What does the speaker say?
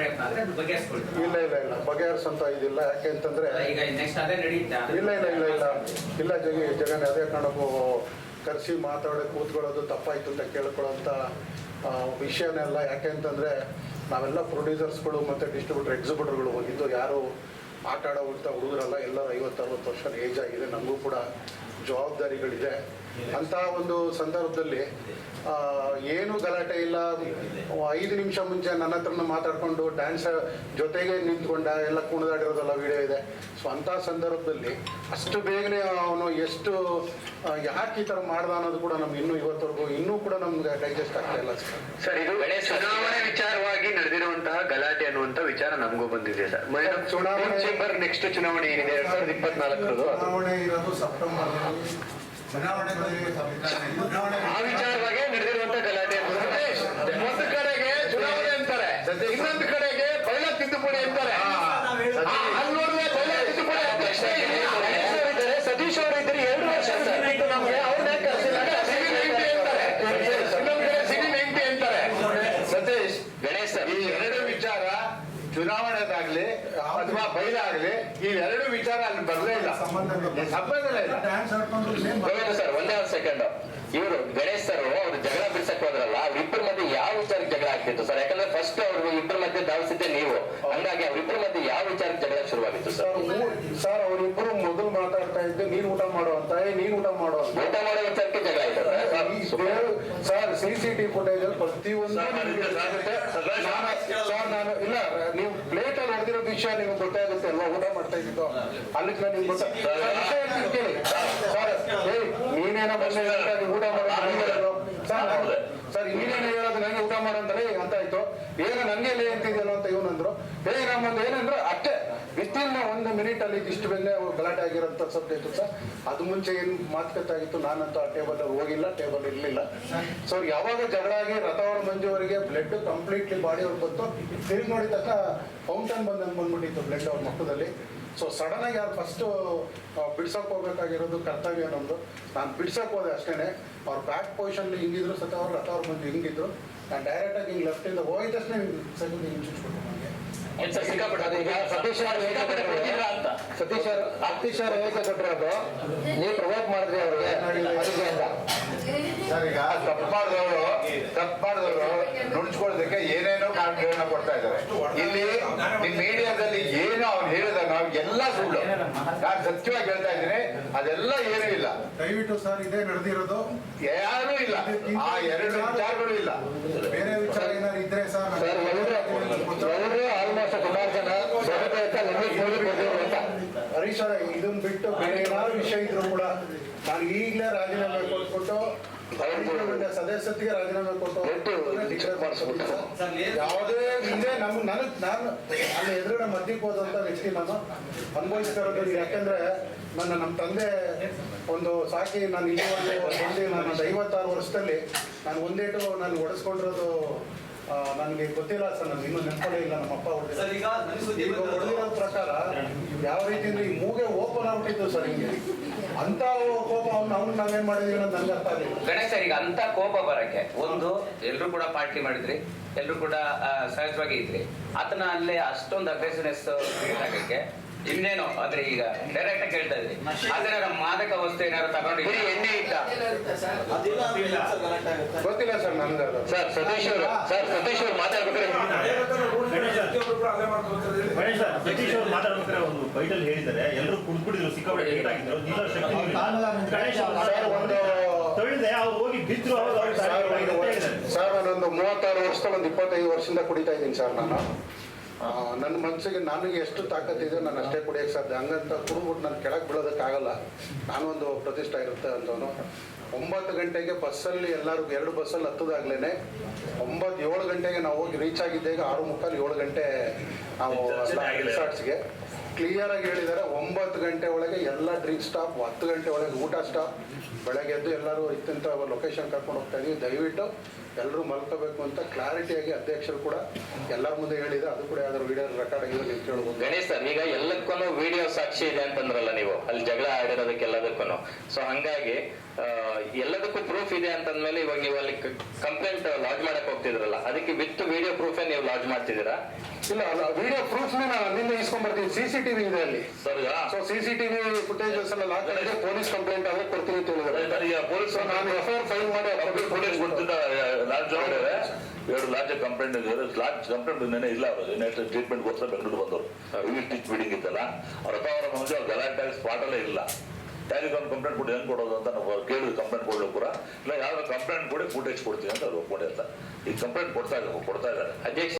ಪ್ರಯತ್ನ ಆದ್ರೆ ಅದು ಬಗೆಹರಿಸ್ಕೊಳ್ತೀವಿ ಇಲ್ಲ ಇಲ್ಲ ಇಲ್ಲ. ಬಗೆಹರಿಸಂತ ಇದಿಲ್ಲ. ಯಾಕೆ ಅಂತಂದ್ರೆ ಈಗ ನೆಕ್ಸ್ಟ್ ಅದೇ ನಡೆಯುತ್ತೆ ಇಲ್ಲ ಇಲ್ಲ ಇಲ್ಲ ಇಲ್ಲ. ಇಲ್ಲ ಜಗಿ ಜಗನ್ ಅದೇ ಕಾರಣಕ್ಕೂ ಕರೆಸಿ ಮಾತಾಡಿ ಕೂತ್ಕೊಳ್ಳೋದು ತಪ್ಪಾಯ್ತು ಅಂತ ಕೇಳ್ಕೊಳ್ಳೋಂಥ ವಿಷಯನೆಲ್ಲ. ಯಾಕೆ ಅಂತಂದರೆ ನಾವೆಲ್ಲ ಪ್ರೊಡ್ಯೂಸರ್ಸ್ಗಳು ಮತ್ತು ಡಿಸ್ಟ್ರಿಬ್ಯೂಟರ್ ಎಕ್ಸಿಬ್ಯೂಟರ್ಗಳು ಹೋಗಿದ್ದು ಯಾರು ಆಟ ಆಡೋವಂಥ ಹುಡುಗರಲ್ಲ ಎಲ್ಲರೂ ಐವತ್ತರವತ್ತು ವರ್ಷ ಏಜ್ ಆಗಿದೆ. ನಮಗೂ ಕೂಡ ಜವಾಬ್ದಾರಿಗಳಿದೆ. ಅಂಥ ಒಂದು ಸಂದರ್ಭದಲ್ಲಿ ಆ, ಏನು ಗಲಾಟೆ ಇಲ್ಲ. ಐದು ನಿಮಿಷ ಮುಂಚೆ ನನ್ನ ಹತ್ರನ ಮಾತಾಡ್ಕೊಂಡು ಡ್ಯಾನ್ಸ್ ಜೊತೆಗೆ ನಿಂತ್ಕೊಂಡ ಎಲ್ಲ ಕುಣಿದಾಡಿರೋದೆಲ್ಲ ವಿಡಿಯೋ ಇದೆ. ಸೊ ಅಂತ ಸಂದರ್ಭದಲ್ಲಿ ಅಷ್ಟು ಬೇಗನೆ ಅವನು ಎಷ್ಟು ಯಾಕೆ ಈ ಥರ ಮಾಡ್ದ ಅನ್ನೋದು ಕೂಡ ನಮ್ಗೆ ಇನ್ನೂ ಇವತ್ತವರೆಗೂ ಇನ್ನೂ ಕೂಡ ನಮ್ಗೆ ಡೈಜೆಸ್ಟ್ ಆಗ್ತಾ ಇಲ್ಲ ಸರ್. ಸರ್ ಇದು ಚುನಾವಣೆ ವಿಚಾರವಾಗಿ ನಡೆದಿರುವಂತಹ ಗಲಾಟೆ ಅನ್ನುವಂತ ವಿಚಾರ ನಮಗೂ ಬಂದಿದೆ ಸರ್. ಚುನಾವಣೆ- ನೆಕ್ಸ್ಟ್ ಚುನಾವಣೆ ಏನಿದೆ? ಎರಡ್ ಸಾವಿರದ ಇಪ್ಪತ್ನಾಲ್ಕರದು ಚುನಾವಣೆ ಇರೋದು ಸೆಪ್ಟೆಂಬರ್ ಆ ವಿಚಾರವಾಗಿ ನಡೆದಿರುವಂತ ಗಲಾಟೆ ಒಂದು ಕಡೆಗೆ ಚುನಾವಣೆ ಅಂತಾರೆ ಇನ್ನೊಂದು ಕಡೆಗೆ ಬೈಲ ತಿದ್ದುಪಡಿ ಅಂತಾರೆ. ಸತೀಶ್ ಅವರು ಇದ್ದಾರೆ. ಎರಡು ವರ್ಷ ನಮ್ಗೆ ಅವ್ರನ್ನ ಸಿವಿಲ್ ಎಂಟಿ ಅಂತಾರೆ. ಸತೀಶ್. ಗಣೇಶ ಸರ್ ಈ ಎರಡು ಚುನಾವಣೆದಾಗ್ಲಿ ಅಥವಾ ಬೈಲಾಗ್ಲಿ ಈ ಎರಡು ವಿಚಾರ ಅಲ್ಲಿ ಬರಲೇ ಇಲ್ಲ. ಸಂಬಂಧ ಇಲ್ಲ. ಸರ್ ಒಂದೇ ಒಂದು ಸೆಕೆಂಡ್. ಇವರು ಗಣೇಶ್ ಸರ್ ಅವ್ರು ಜಗಳ ಬಿಡ್ಸಕ್ ಹೋದ್ರಲ್ಲ ಅವ್ರಿಬ್ಬರ ಮಧ್ಯೆ ಯಾವ ವಿಚಾರಕ್ಕೆ ಜಗಳ ಆಗ್ತಿತ್ತು ಸರ್? ಯಾಕಂದ್ರೆ ಫಸ್ಟ್ ಅವ್ರಿಗೆ ಇಬ್ಬರ ಮಧ್ಯೆ ಧಾವಿಸಿದ್ದೆ ನೀವು. ಹಂಗಾಗಿ ಅವ್ರಿಬ್ಬರ ಮಧ್ಯೆ ಯಾವ ವಿಚಾರಕ್ಕೆ ಜಗಳ ಶುರುವಾಗಿತ್ತು ಸರ್? ಸರ್ ಅವರಿಬ್ಬರು ಮೊದಲು ಮಾತಾಡ್ತಾ ಇದ್ದು ನೀನ್ ಊಟ ಮಾಡುವಂತ ನೀನ್ ಊಟ ಮಾಡೋ ಅಂತ. ಊಟ ಮಾಡೋ ವಿಚಾರಕ್ಕೆ ಜಗಳ ಆಯ್ತು ಈ sir sir C C T footage ಅಲ್ಲಿ ಪ್ರತಿಯೊಂದು ನಿಮ್ಗೆ. ನಾನು- ಸರ್ ನಾನು ಇಲ್ಲ ನೀವು ಪ್ಲೇಟ್ ಅಲ್ಲಿ ಹೊಡೆದಿರೋ ವಿಷಯ ನಿಮ್ಗೆ ಗೊತ್ತಾಗುತ್ತೆ ಅಲ್ವಾ? ಊಟ ಮಾಡ್ತಾ ಇದ್ದು ಅಲ್ಲಿ ನಿಮ್ಗೆ ಗೊತ್ತ ಸರ್, ಕೇಳಿ. ಏಯ್ ನೀನೇನ ಬಂದೆ ಅಂತ ನೀವು ಊಟ ಮಾಡೋ. ಸರ್ ನೀನೇನು ಹೇಳೋದು ನನಗೆ ಊಟ ಮಾಡಂತಾರೆ ಅಂತ ಆಯ್ತು ಏನು ನನ್ಗೆ ಲೇ ಅಂತಿದ್ಯಲ್ಲ ಅಂತ ಇವನಂದ್ರು ಏ ನಮ್ಮ ಏನಂದ್ರೆ ಅಷ್ಟೇ. ವಿತಿನ್ ಒಂದು ಮಿನಿಟ್ ಅಲ್ಲಿ ಇಷ್ಟು ಅವ್ರು ಗಲಾಟೆ ಆಗಿರೋಂಥ ಸಬ್ಜೆಕ್ಟ್ ಸರ್. ಅದು ಮುಂಚೆ ಏನು ಮಾತುಕತೆ ಆಗಿತ್ತು? ನಾನಂತೂ ಆ ಟೇಬಲ್ ಹೋಗಿಲ್ಲ ಟೇಬಲ್ ಇರಲಿಲ್ಲ. ಸೊ ಯಾವಾಗ ಜಗಳ ಆಗಿ ರಥವರ ಮಂಜುವರಿಗೆ ಬ್ಲಡ್ ಕಂಪ್ಲೀಟ್ಲಿ ಬಾಡಿ ಅವ್ರು ಬಂತು. ತಿರುಗಿ ನೋಡಿದ ತಕ್ಕ ಫೌಂಟನ್ ಬಂದಂಗೆ ಬಂದ್ಬಿಟ್ಟಿತ್ತು ಬ್ಲಡ್ ಅವ್ರ ಮಕ್ಕದಲ್ಲಿ ಸೊ ಸಡನ್ ಆಗಿ ಯಾರು ಫಸ್ಟ್ ಬಿಡ್ಸಕ್ ಹೋಗ್ಬೇಕಾಗಿರೋದು ಕರ್ತವ್ಯ ನಮ್ದು. ನಾನು ಬಿಡ್ಸಕ್ ಹೋದೆ ಅಷ್ಟೇನೆ. ಅವ್ರ ಬ್ಯಾಕ್ ಪೊಸಿಷನ್ ಹಿಂಗಿದ್ರು ಸತ ಅವ್ರು ರಥ ಅವ್ರ ಬಂದು ಹಿಂಗಿದ್ರು. ನಾನು ಡೈರೆಕ್ಟ್ ಆಗಿ ಹಿಂಗೆ ಲೆಫ್ಟಿಂದ ಹೋಗಿದ ತಕ್ಷಣ ಸೆಕೆಂಡ್ ಹಿಂಗೆ ಸರ್ ಸಿಕ್ಕಾಪಟ್ಟೆ ಅದು ಈಗ ಸತೀಶ್ ಅವರು ಅಂತ. ಸತೀಶ್ ಅವರು ಸತೀಶ್ ಅವರು ಹೇಗೆ ಕೊಟ್ಟಿರೋದು ನೀವು ಪ್ರವೋಕ್ ಮಾಡಿದ್ರಿ ಅವ್ರಿಗೆ. ಅದಕ್ಕೆ ಅಂತ. ಸರ್ ಈಗ ತಪ್ಪು ಮಾಡಿದವರು ತಪ್ಪು ಮಾಡಿದವರು ನುಡ್ಸ್ಕೊಳ್ಳೋದಕ್ಕೆ ಏನೇನೋ ಕಾರಣಗಳನ್ನ ಕೊಡ್ತಾ ಇದ್ದಾರೆ. ಇಲ್ಲಿ ನಿಮ್ ಮೀಡಿಯಾದಲ್ಲಿ ಏನು ಅವ್ನು ಹೇಳಿದ ನಾವು ಎಲ್ಲ ಸುಳ್ಳು. ನಾನು ಸತ್ಯವಾಗಿ ಹೇಳ್ತಾ ಇದ್ದೀನಿ ಅದೆಲ್ಲ ಏನೂ ಇಲ್ಲ. ದಯವಿಟ್ಟು ಸರ್ ಇದೇ ನಡೆದಿರೋದು. ಯಾರು ಇಲ್ಲ. ಆ ಎರಡು ವಿಚಾರಗಳು ಇಲ್ಲ. ಬೇರೆ ವಿಚಾರ ಏನಾದ್ರು ಇದ್ರೆ ಸರ್ ಆಲ್ಮೋಸ್ಟ್ ಸುಮಾರು ಜನ ಅಂತ. ಹರೀಶ್ ಅವರ ಇದನ್ನ ಬಿಟ್ಟು ಬೇರೆ ಏನಾದ್ರು ವಿಷಯ ಇದ್ರು ಕೂಡ ನಾನು ಈಗಲೇ ರಾಜೀನಾಮೆ ಕೊಟ್ಬಿಟ್ಟು ಸದಸ್ಯತ್ಗೆ ರಾಜೀನಾಮೆ ಕೊಟ್ಟು ಯಾವುದೇ ಹಿಂದೆ ನಮ್ ನನಗ್ ನಾನು ನನ್ನ ಎದುರುಗಡೆ ಮಧ್ಯಕ್ಕೆ ಹೋದಂತ ವ್ಯಕ್ತಿ ನಾನು ಅನುಭವಿಸ್ತಾ ಇರೋದು ಯಾಕೆಂದ್ರೆ ನನ್ನ ನಮ್ಮ ತಂದೆ ಒಂದು ಸಾಕಿ ನಾನು ಇಲ್ಲಿ ಒಂದು ನಾನು ಒಂದು ಐವತ್ತಾರು ವರ್ಷದಲ್ಲಿ ನಾನು ಒಂದೇಟು ನಾನು ಹೊಡೆಸ್ಕೊಂಡಿರೋದು ಆ, ನನಗೆ ಗೊತ್ತಿಲ್ಲ ಸರ್ ನನಗೆ ಇನ್ನೂ ನೆನಪಲ್ಲೇ ಇಲ್ಲ ನಮ್ಮ ಅಪ್ಪ ಅವ್ರಿಗೆ ಸರ್ ಈಗ ನನಗೆ ಸುದ್ದಿ ಈಗ ಹೊಡೆದಿರೋ ಪ್ರಕಾರ ಯಾವ ರೀತಿ ಅಂದ್ರೆ ಈ ಮೂಗೆ ಓಪನ್ ಆಗ್ಬಿಟ್ಟಿತ್ತು ಸರ್ ಹಿಂಗೆ. ಅಂತ ಕೋಪ ಅವ್ನು ಅವ್ನು ನಾವೇನ್ ಮಾಡಿದೀವಿ ಅನ್ನೋದು ನನಗೆ ಅರ್ಥ ಆಗಿಲ್ಲ ಗಣೇಶ್ ಸರ್ ಈಗ ಅಂತ ಕೋಪ ಬರಕ್ಕೆ ಒಂದು ಎಲ್ರು ಕೂಡ ಪಾರ್ಟಿ ಮಾಡಿದ್ರಿ ಎಲ್ರು ಕೂಡ ಸಹಜವಾಗಿ ಇದ್ರಿ. ಆತನ ಅಲ್ಲೇ ಅಷ್ಟೊಂದು ಅಗ್ರೆಸಿವ್ನೆಸ್ ಕ್ರಿಯೇಟ್ ಆಗಕ್ಕೆ ಇನ್ನೇನು? ಆದ್ರೆ ಈಗ ಡೈರೆಕ್ಟ್ ಆಗಿ ಕೇಳ್ತಾ ಇದ್ರಿ ಆದ್ರೆ ನಮ್ಮ ಮಾದಕ ವಸ್ತು ಏನಾದ್ರು ತಗೊಂಡು ಬರೀ ಎಣ್ಣೆ ಆಗುತ್ತೆ? ಗೊತ್ತಿಲ್ಲ ಸರ್ ನನಗೆ ಅದು. ಸರ್ ಸತೀಶ್ ಅವರು ಸರ್ ಸತೀಶ್ ಅವರು ಮಾತಾಡ್ಬೇಕಾದ್ರೆ ಗಣೇಶ ಸತೀಶ್ ಅವರು ಮಾತಾಡ್ಬೇಕಾದ್ರೆ ಒಂದು ಬೈಟಲ್ಲಿ ಹೇಳಿದ್ದಾರೆ. ಎಲ್ಲರೂ ಕುಡ್ಬಿಟ್ಟಿದ್ರು ಸಿಕ್ಕಾಪಟ್ಟೆ ಆಗಿದ್ರು. ಸರ್ ಒಂದು ತಳ್ಳಿದೆ. ಅವ್ರು ಹೋಗಿ ಬಿದ್ರು ಸರ್. ನಾನೊಂದು ಮೂವತ್ತಾರು ವರ್ಷದ ಒಂದು ಇಪ್ಪತ್ತೈದು ವರ್ಷದಿಂದ ಕುಡಿತಾ ಇದ್ದೀನಿ ಸರ್ ನಾನು. ನನ್ನ ಮನಸ್ಸಿಗೆ ನನಗೆ ಎಷ್ಟು ತಾಕತ್ತಿದೆ ನಾನು ಅಷ್ಟೇ ಕುಡಿಯೋಕ್ಕೆ ಸಾಧ್ಯ. ಹಂಗಂತ ಕುಡಿದ್ಬಿಟ್ಟು ನಾನು ಕೆಳಗೆ ಬೀಳೋದಕ್ಕಾಗಲ್ಲ. ನಾನೊಂದು ಪ್ರತಿಷ್ಠೆ ಇರುತ್ತೆ ಅಂತವನು. ಒಂಬತ್ತು ಗಂಟೆಗೆ ಬಸ್ಸಲ್ಲಿ ಎಲ್ಲರೂ ಎರಡು ಬಸ್ಸಲ್ಲಿ ಹತ್ತದಾಗ್ಲೇ ಒಂಬತ್ತು ಏಳು ಗಂಟೆಗೆ ನಾವು ಹೋಗಿ ರೀಚ್ ಆಗಿದ್ದೇಗ ಆರು ಮುಕ್ಕಾಲು ಏಳು ಗಂಟೆ ನಾವು ರಿಸಾರ್ಟ್ಸ್ಗೆ ಕ್ಲಿಯರ್ ಆಗಿ ಹೇಳಿದ್ದಾರೆ, ಒಂಬತ್ತು ಗಂಟೆ ಒಳಗೆ ಎಲ್ಲ ಡ್ರಿಂಕ್ ಸ್ಟಾಪ್ ಹತ್ತು ಗಂಟೆ ಒಳಗೆ ಊಟ ಸ್ಟಾಪ್ ಬೆಳಗ್ಗೆ ಎದ್ದು ಎಲ್ಲರೂ ಇತ್ತಂತ ಲೊಕೇಶನ್ ಕರ್ಕೊಂಡು ಹೋಗ್ತಾ ಇದೀವಿ. ದಯವಿಟ್ಟು ಎಲ್ಲರೂ ಮಲ್ಕೋಬೇಕು ಅಂತ ಕ್ಲಾರಿಟಿಯಾಗಿ ಅಧ್ಯಕ್ಷರು ಕೂಡ ಎಲ್ಲರ ಮುಂದೆ ಹೇಳಿದೆ ಅದು ಕೂಡ ಯಾವ್ದಾದ್ರು ವಿಡಿಯೋ ರೆಕಾರ್ಡ್ ಆಗಿರೋ ನೀವು ಕೇಳ್ಬೋದು. ಗಣೇಶ್ ಸರ್, ಈಗ ಎಲ್ಲಕ್ಕೂ ವಿಡಿಯೋ ಸಾಕ್ಷಿ ಇದೆ ಅಂತಂದ್ರಲ್ಲ ನೀವು. ಅಲ್ಲಿ ಜಗಳ ಆಡಿರೋದಕ್ಕೆ ಎಲ್ಲದಕ್ಕೂ ಸೊ ಹಂಗಾಗಿ ಎಲ್ಲದಕ್ಕೂ ಪ್ರೂಫ್ ಇದೆ ಅಂತಂದ್ಮೇಲೆ ಇವಾಗ ನೀವು ಅಲ್ಲಿ ಕಂಪ್ಲೇಂಟ್ ಲಾಡ್ಜ್ ಮಾಡಕ್ ಹೋಗ್ತಿದ್ರಲ್ಲ. ಅದಕ್ಕೆ ವಿತ್ ವಿಡಿಯೋ ಪ್ರೂಫೇ ನೀವು ಲಾಡ್ಜ್ ಮಾಡ್ತಿದ್ದೀರಾ? ಇಲ್ಲ ಅಲ್ಲ ವಿಡಿಯೋ ಪ್ರೂಫ್ ನಾನು ಅಲ್ಲಿಂದ ಇಸ್ಕೊಂಡ್ ಬರ್ತೀನಿ. ಸಿಸಿಟಿವಿ ಇದೆ ಅಲ್ಲಿ. Sir C so CCTV footages ಎಲ್ಲ ಹಾಕಿದ್ರೆ ಪೊಲೀಸ್ ಕಂಪ್ಲೇಂಟ್ ಆದ್ರೆ ಕೊಡ್ತೀನಿ ಅಂತ ಪೊಲೀಸ್ ಸೊ ನಾನು ಎಫ್ ಐ ಆರ್ ಫೈಲ್ ಮಾಡಿ ಪೊಲೀಸ್ ಗೊತ್ತಿದ್ದ ಲಾಡ್ಜ್ ಒಳಗಡೆ ಎರಡು ಲಾಡ್ಜ್ ಕಂಪ್ಲೇಂಟ್ ಲಾಡ್ಜ್ ಕಂಪ್ಲೇಂಟ್ ನೆನೆ ಇಲ್ಲ ಅವರು ನೆಕ್ಸ್ಟ್ ಟ್ರೀಟ್ಮೆಂಟ್ಗೋಸ್ಕರ ಬೆಂಗಳೂರು ಬಂದವರು. ಇವಿ ಸ್ಟಿಚ್ ಬಿಲ್ಡಿಂಗ್ ಇತ್ತಲ್ಲ. ಅವ್ರ ಅಪ್ಪ ಅವರ ಅವ್ರು ಗಲಾಟೆ ಸ್ಪಾಟ್ ಅಲ್ಲೇ ಇಲ್ಲ. ಯಾರಿಗೆ ಒಂದು ಕಂಪ್ಲೇಂಟ್ ಕೊಡಿ ಹೆಂಗ್ ಕೊಡೋದು ಅಂತ ನಾವು ಕೇಳಿದ್ವಿ. ಕಂಪ್ಲೇಂಟ್ ಕೊಡಲು ಕೂಡ. ಇಲ್ಲ ಯಾವ್ದು ಕಂಪ್ಲೇಂಟ್ ಕೊಡಿ ಫುಟೇಜ್ ಕೊಡ್ತೀವಿ ಅಂತ ಅವ್ರು ಒಪ್ಕೊಂಡೆ ಅಂತ. ಈ ಕಂಪ್ಲೇಂಟ್ ಕೊಡ್ತಾ ಇದ್ದಾರೆ ಕೊಡ್ತಾ ಇದ್ದಾರೆ. ಅಧ್ಯಕ್ಷ